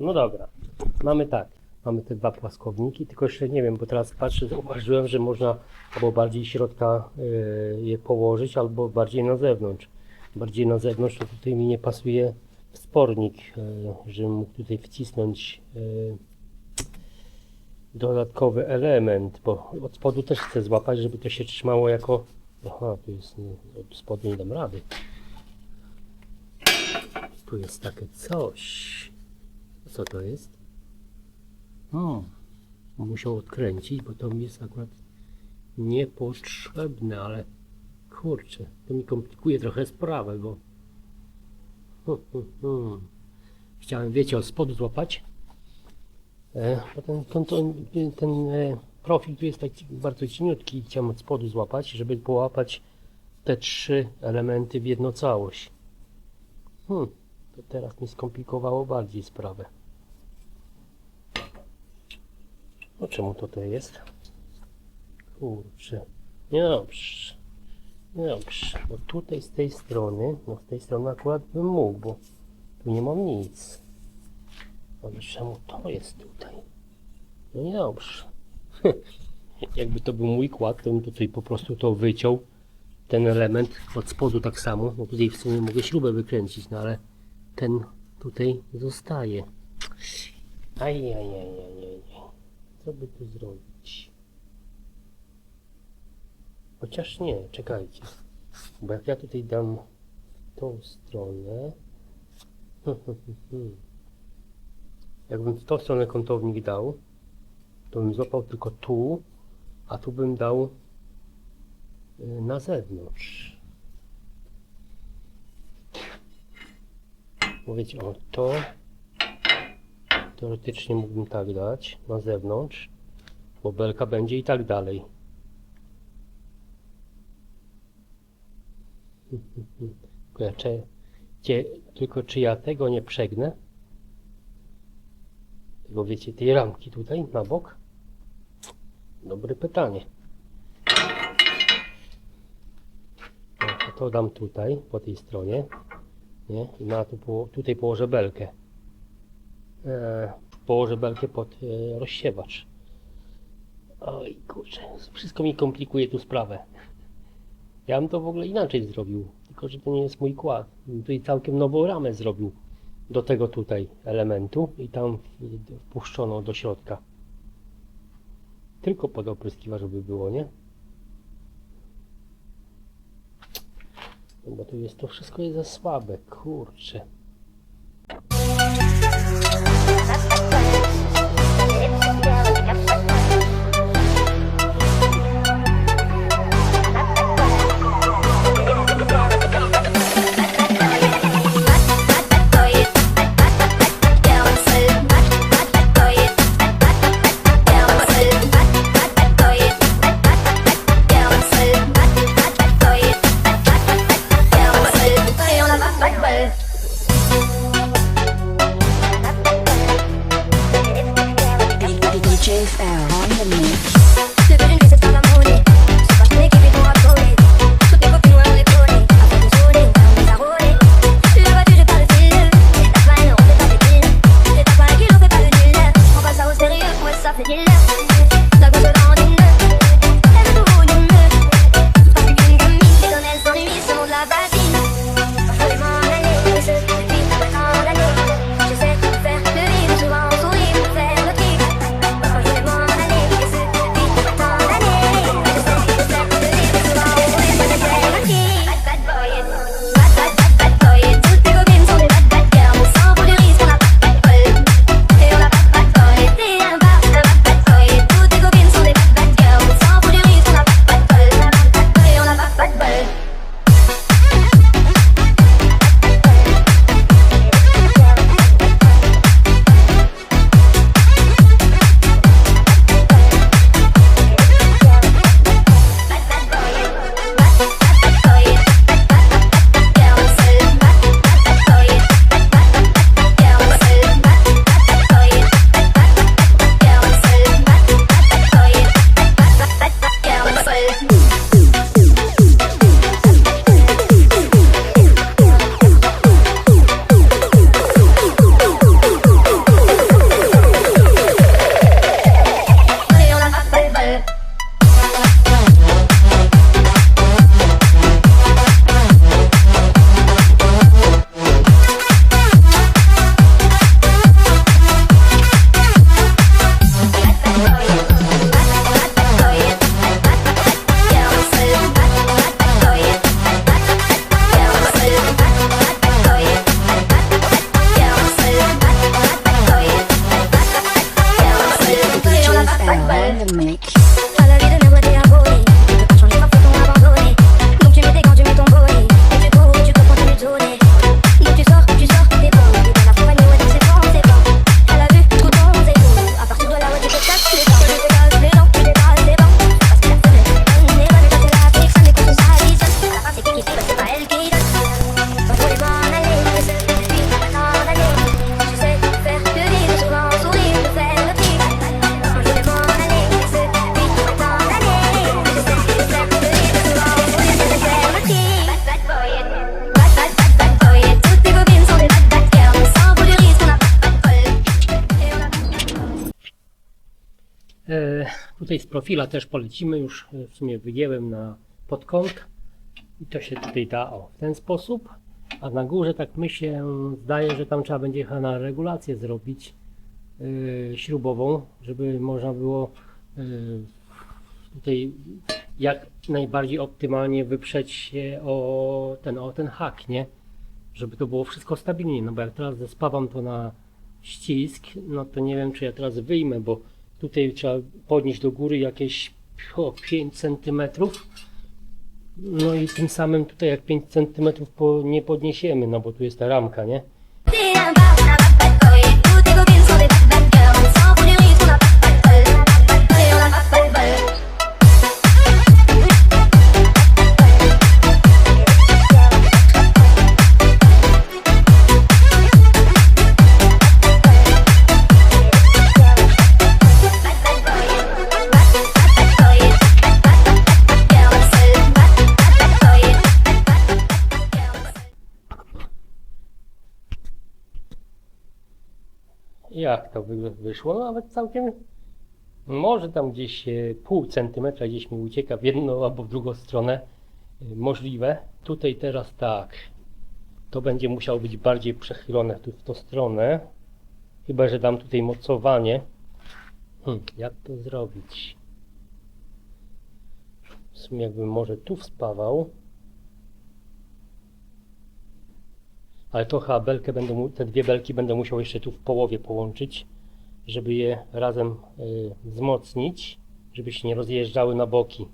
No dobra, mamy tak. Mamy te dwa płaskowniki, tylko jeszcze nie wiem, bo teraz patrzę, zauważyłem, że można albo bardziej środka y, je położyć, albo bardziej na zewnątrz. Bardziej na zewnątrz to tutaj mi nie pasuje spornik, y, żebym mógł tutaj wcisnąć y, dodatkowy element, bo od spodu też chcę złapać, żeby to się trzymało jako... Aha, tu jest... Od spodu nie dam rady. Tu jest takie coś. Co to jest? O, musiał odkręcić, bo to mi jest akurat niepotrzebne, ale kurczę, to mi komplikuje trochę sprawę, bo chciałem, wiecie, od spodu złapać, e, ten, ten, ten, ten e, profil tu jest taki bardzo cieniutki chciałem od spodu złapać, żeby połapać te trzy elementy w jedną całość. Hmm, to teraz mi skomplikowało bardziej sprawę. No czemu to to jest? Kurczę. Niedobrze. Niedobrze. Bo tutaj z tej strony, no z tej strony akurat bym mógł, bo tu nie mam nic. Ale czemu to jest tutaj? No niedobrze. Jakby to był mój kład, to bym tutaj po prostu to wyciął. Ten element od spodu tak samo. No tutaj w sumie mogę śrubę wykręcić, no ale ten tutaj zostaje. Ajajajajaj. Co by tu zrobić? Chociaż nie, czekajcie. Bo jak ja tutaj dam w tą stronę. Jakbym w tą stronę kątownik dał, to bym złapał tylko tu, a tu bym dał y, na zewnątrz. Wiecie, o to teoretycznie mógłbym tak dać na zewnątrz, bo belka będzie i tak dalej. Ja, czy, tylko czy ja tego nie przegnę? Tego wiecie, tej ramki tutaj na bok? Dobre pytanie. To, dam tutaj, po tej stronie. Nie? I na tu, tutaj położę belkę położę belkę pod e, rozsiewacz. Oj kurczę, wszystko mi komplikuje tu sprawę. Ja bym to w ogóle inaczej zrobił, tylko że to nie jest mój kład. Bym Tutaj całkiem nową ramę zrobił do tego tutaj elementu i tam wpuszczono do środka. Tylko pod opryskiwacz by było, nie? No bo tu jest to wszystko jest za słabe, kurczę. JFL on the mix. rhythmic. Tutaj z profila też polecimy, już e, w sumie wygięłem na podkąt i to się tutaj da o, w ten sposób, a na górze tak mi się zdaje, że tam trzeba będzie chyba na regulację zrobić e, śrubową, żeby można było e, tutaj jak najbardziej optymalnie wyprzeć się o ten, o ten hak, nie? Żeby to było wszystko stabilnie, no bo jak teraz zespawam to na ścisk, no to nie wiem czy ja teraz wyjmę, bo tutaj trzeba podnieść do góry jakieś o, 5 cm. No i tym samym tutaj jak 5 cm po, nie podniesiemy, no bo tu jest ta ramka, nie? Jak to wy, wyszło? No, nawet całkiem. Może tam gdzieś e, pół centymetra gdzieś mi ucieka w jedną albo w drugą stronę. E, Możliwe. Tutaj teraz tak. To będzie musiało być bardziej przechylone tu w tą stronę. Chyba, że dam tutaj mocowanie. Hm, jak to zrobić? W sumie jakbym może tu wspawał. Ale to chyba belkę będę, mu- te dwie belki będę musiał jeszcze tu w połowie połączyć, żeby je razem y, wzmocnić, żeby się nie rozjeżdżały na boki.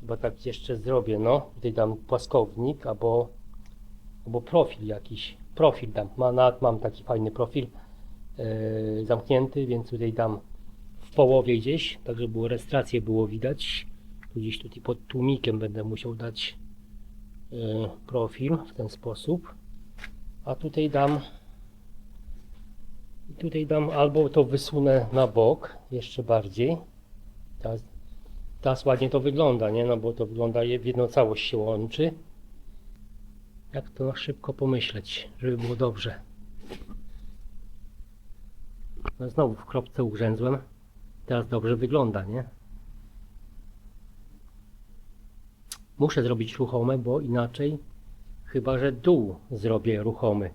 Chyba tak jeszcze zrobię, no. Tutaj dam płaskownik albo, albo profil jakiś. Profil dam. Ma, nawet mam taki fajny profil y, zamknięty, więc tutaj dam w połowie gdzieś, tak żeby było rejestrację było widać. Gdzieś tutaj pod tłumikiem będę musiał dać y, profil w ten sposób. A tutaj dam tutaj dam albo to wysunę na bok jeszcze bardziej. Teraz, teraz ładnie to wygląda, nie? No bo to wygląda w jedną całość się łączy. Jak to szybko pomyśleć, żeby było dobrze. No znowu w kropce ugrzęzłem. Teraz dobrze wygląda, nie? Muszę zrobić ruchome, bo inaczej Chyba, że dół zrobię ruchomy.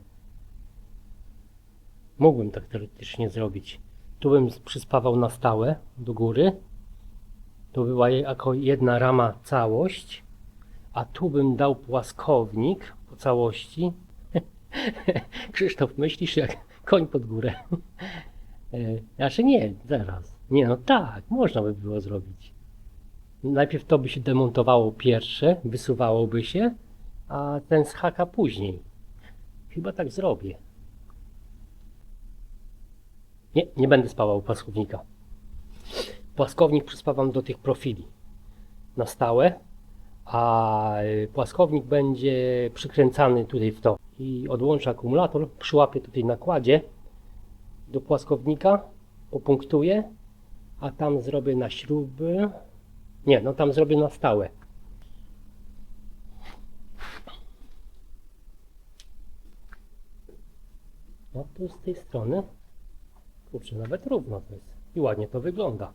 Mógłbym tak teoretycznie zrobić. Tu bym przyspawał na stałe do góry. Tu była jako jedna rama całość. A tu bym dał płaskownik po całości. Krzysztof, myślisz jak koń pod górę. E, Znaczy nie, zaraz. Nie, no tak, można by było zrobić. Najpierw to by się demontowało pierwsze, wysuwałoby się, a ten z haka później. Chyba tak zrobię. Nie, nie będę spawał płaskownika. Płaskownik przyspawam do tych profili na stałe, a y, płaskownik będzie przykręcany tutaj w to i odłączę akumulator, przyłapię tutaj nakładzie do płaskownika, popunktuję, a tam zrobię na śruby. Nie, no tam zrobię na stałe. No tu z tej strony, kurczę, nawet równo to jest i ładnie to wygląda.